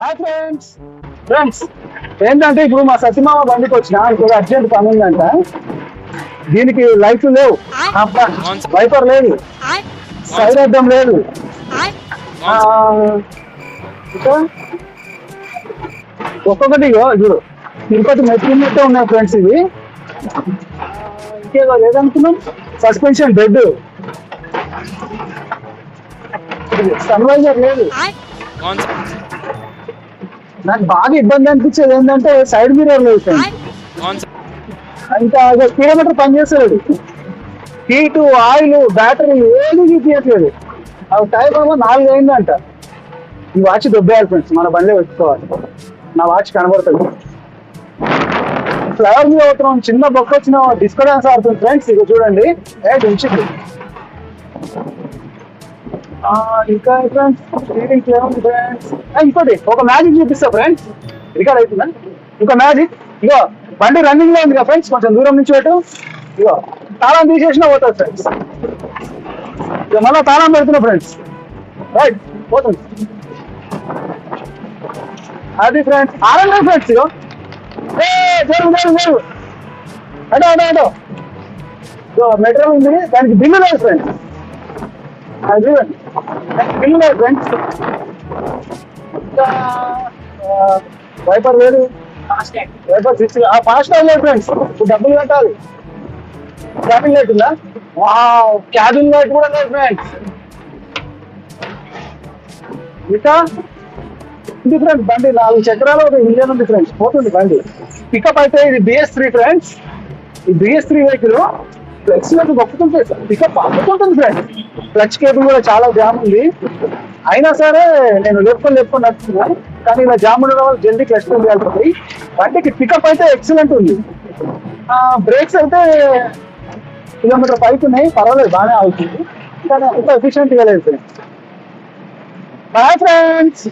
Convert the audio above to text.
Hi friends friends ఏంటంటే ఇప్పుడు మా సత్యమామ బండికి వచ్చిన ఇప్పుడు అర్జెంట్ పని ఉందంట. దీనికి లైట్లు లేవు. వైపర్ లేదు. సైడ్ అర్థం లేదు. ఒక్కొక్కటి చూడు తిరుపతి మెట్లున్నట్టే ఉన్నాయి ఫ్రెండ్స్ ఇవి. ఇంకేదో లేదనుకున్నాం? సస్పెన్షన్ బెడ్ సన్వైజర్ లేదు. నాకు బాగా ఇబ్బంది అనిపించేది ఏంటంటే సైడ్ మిర్రర్ లేదు ఇంకా కిలోమీటర్ పనిచేస్తలేదు హీటు ఆయిల్ బ్యాటరీ ఏది తీయట్లేదు అవి టైం ఏమో నాలుగు అయిందంట. ఈ వాచ్ దొబ్బేయాలి ఫ్రెండ్స్ మన బండిలో పెట్టుకోవాలి. నా వాచ్ కనబడుతుంది. ఫ్లవర్ మీద అవుతున్నాం చిన్న బొక్క వచ్చిన డిస్కో డాన్స్ ఆడుతుంది ఫ్రెండ్స్ ఇక చూడండి. ఏ ఉంచింది ఇంకా ఫ్రెండ్స్ ఫ్రెండ్స్ ఇంకోటి ఒక మ్యాజిక్ చూపిస్తా ఫ్రెండ్స్ రికార్డ్ అవుతుందా ఇంకో మ్యాజిక్ ఇగో బండి రన్నింగ్లో ఉంది కదా ఫ్రెండ్స్ కొంచెం దూరం నుంచి పెట్టు ఇగో తాళం తీసేసినా పోతుంది ఫ్రెండ్స్ ఇక మళ్ళీ తాళం పెడుతున్నా ఫ్రెండ్స్ రైట్ పోతుంది అది ఫ్రెండ్స్ ఆరండి ఫ్రెండ్స్ ఇగో ఏ జరుగు జరుగు జరుగు అటో అటో అటో ఇగో మెట్రో ఉంది దానికి బిల్లు లేదు ఫ్రెండ్స్ అది చూడండి ఫ్రెండ్స్. వైపర్ లేదు వైపర్ సిక్స్ ఫాస్ట్ లేదు ఫ్రెండ్స్ డబ్బులు కట్టాలి. క్యాబిన్ లైట్ ఉందా? వావ్ క్యాబిన్ లైట్ కూడా లేదు ఫ్రెండ్స్ ఇంకా ఇది ఫ్రెండ్స్ బండి. నాలుగు చక్రాలు ఒక ఇంజన్ ఉంది ఫ్రెండ్స్ పోతుంది బండి. పికప్ అయితే ఇది బిఎస్ త్రీ ఫ్రెండ్స్ ఈ బిఎస్ త్రీ వెహికల్ ఫ్లెక్స్ మీద గొప్పతుంటే పికప్ అమ్ముకుంటుంది ఫ్రెండ్స్. క్లచ్ కేబుల్ కూడా చాలా జామ్ ఉంది. అయినా సరే నేను లేపుకొని లేపుకొని నడుస్తున్నాను కానీ ఇలా జామ్ ఉండడం వల్ల జల్దీ క్లచ్ కేబుల్ బండికి పికప్ అయితే ఎక్సలెంట్ ఉంది. బ్రేక్స్ అయితే కిలోమీటర్ పైకి ఉన్నాయి. పర్వాలేదు బాగానే అవుతుంది కానీ అంత ఎఫిషియెంట్గా లేదు ఫ్రెండ్స్. Bye friends